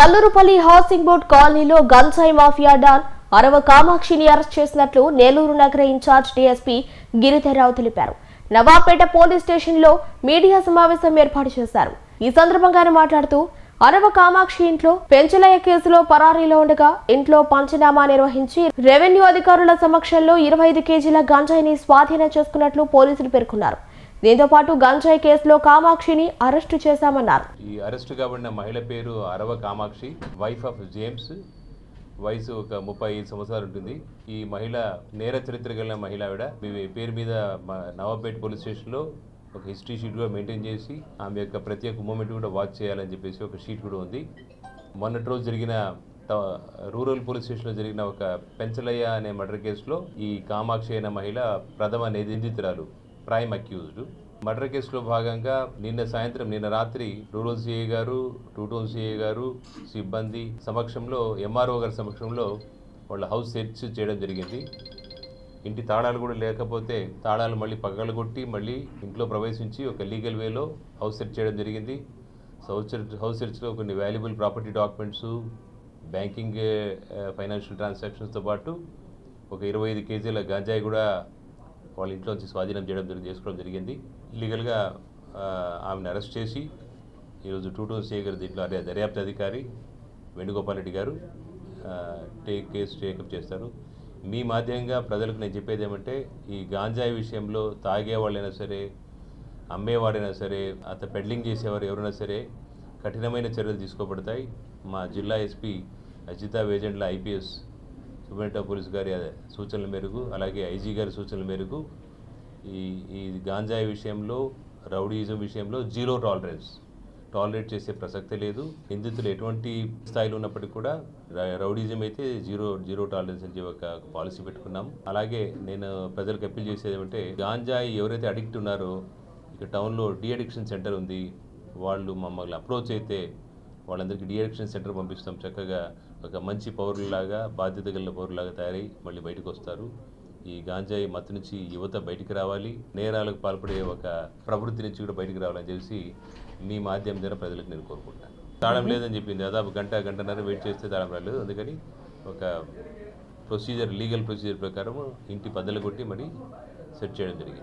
Kallurupalli housing board కాలనీలో గంజాయి mafia don. Arava కామాక్షిని అరెస్ట్ చేసినట్లు నేలూరు నగర ఇన్ఛార్జ్ డీఎస్పీ గిరిధరరావు తెలిపారు. నవాపేట పోలీస్ స్టేషన్లో మీడియా సమావేశం ఏర్పాటు చేశారు. ఈ సందర్భంగానే మాట్లాడుతూ అరవ కామాక్షి ఇంట్లో పెంచలయ్య కేసులో పరారీలో ఉండగా ఇంట్లో పంచనామా నిర్వహించి రెవెన్యూ అధికారుల సమక్షంలో ఇరవై ఐదు కేజీల గంజాయిని స్వాధీనం చేసుకున్నట్లు పోలీసులు పేర్కొన్నారు. దీంతో పాటు గంజాయి కేసులో కామాక్షిని అరెస్టు చేశామన్నారు. ఈ అరెస్ట్ కాబడిన మహిళ పేరు Arava Kamakshi wife of James వయసు ఒక ముప్పై ఐదు సంవత్సరాలు ఉంటుంది. ఈ మహిళ నేర చరిత్ర కలిగిన మహిళ ఆవిడ. మీ పేరు మీద మ- నవాబేట్ పోలీస్ స్టేషన్లో ఒక హిస్టరీ షీట్ కూడా మెయింటైన్ చేసి ఆమె యొక్క ప్రతి ఒక్క మూమెంట్ కూడా వాచ్ చేయాలని చెప్పేసి ఒక షీట్ కూడా ఉంది. మొన్నటి రోజు జరిగిన రూరల్ పోలీస్ స్టేషన్లో జరిగిన ఒక పెంచలయ్య అనే మర్డర్ కేసులో ఈ కామాక్షి అయిన మహిళ ప్రథమ నిందితురాలు ప్రైమ్ అక్యూజ్డ్. మర్డర్ కేసులో భాగంగా నిన్న సాయంత్రం నిన్న రాత్రి రూరల్ సిఐ గారు టూటోన్ సిఐ గారు సిబ్బంది సమక్షంలో ఎంఆర్ఓ గారి సమక్షంలో వాళ్ళ హౌస్ సెర్చ్ చేయడం జరిగింది. ఇంటి తాళాలు కూడా లేకపోతే తాళాలు మళ్ళీ పగలు కొట్టి మళ్ళీ ఇంట్లో ప్రవేశించి ఒక లీగల్ వేలో హౌస్ సెర్చ్ చేయడం జరిగింది. హౌస్ సెర్చ్ హౌస్ సెర్చ్లో కొన్ని valuable property documents banking financial ట్రాన్సాక్షన్స్తో పాటు ఒక ఇరవై ఐదు కేజీల గంజాయి కూడా వాళ్ళ ఇంట్లో నుంచి స్వాధీనం చేయడం జరిగింది చేసుకోవడం జరిగింది. లీగల్గా ఆమెను అరెస్ట్ చేసి ఈరోజు టూ టూ సిఐ గారు దీంట్లో అదే దర్యాప్తు అధికారి వేణుగోపాల్ రెడ్డి గారు టేక్ కేసు టేకప్ చేస్తారు. మీ మాధ్యంగా ప్రజలకు నేను చెప్పేది ఏమంటే ఈ గాంజాయి విషయంలో తాగేవాళ్ళైనా సరే అమ్మేవాడైనా సరే అత పెడ్లింగ్ చేసేవారు ఎవరైనా సరే కఠినమైన చర్యలు తీసుకోబడతాయి. మా జిల్లా SP Ajitha Vejendla IPS Subrahmanya police గారి సూచనల మేరకు అలాగే ఐజీ గారి సూచనల మేరకు ఈ ఈ గాంజాయి విషయంలో రౌడీయిజం విషయంలో జీరో టాలరెన్స్. టాలరేట్ చేసే ప్రసక్తే లేదు. నిందితులు ఎటువంటి స్థాయిలో ఉన్నప్పటికీ కూడా రౌడీజం అయితే జీరో జీరో టాలరెన్స్ అని ఒక పాలసీ పెట్టుకున్నాం. అలాగే నేను ప్రజలకు అప్పీల్ చేసేది ఏమంటే గాంజాయి ఎవరైతే అడిక్ట్ ఉన్నారో ఇక టౌన్లో డి అడిక్షన్ సెంటర్ ఉంది. వాళ్ళు మమ్మల్ని అప్రోచ్ అయితే వాళ్ళందరికీ డిఎడిక్షన్ సెంటర్ పంపిస్తాం. చక్కగా ఒక మంచి పౌరులాగా బాధ్యత కలిగిన పౌరులాగా తయారై మళ్ళీ బయటకు వస్తారు. ఈ గాంజాయి మత్తు నుంచి యువత బయటికి రావాలి. నేరాలకు పాల్పడే ఒక ప్రవృత్తి నుంచి కూడా బయటికి రావాలని చెప్పి మీ మాధ్యమం ద్వారా ప్రజలకు నేను కోరుకుంటాను. తాళం లేదని చెప్పింది. దాదాపు గంట గంటన్నర వెయిట్ చేస్తే తాళం రాలేదు. అందుకని ఒక ప్రొసీజర్ లీగల్ ప్రొసీజర్ ప్రకారం ఇంటి బద్దలు కొట్టి మరి సెట్ చేయడం జరిగింది.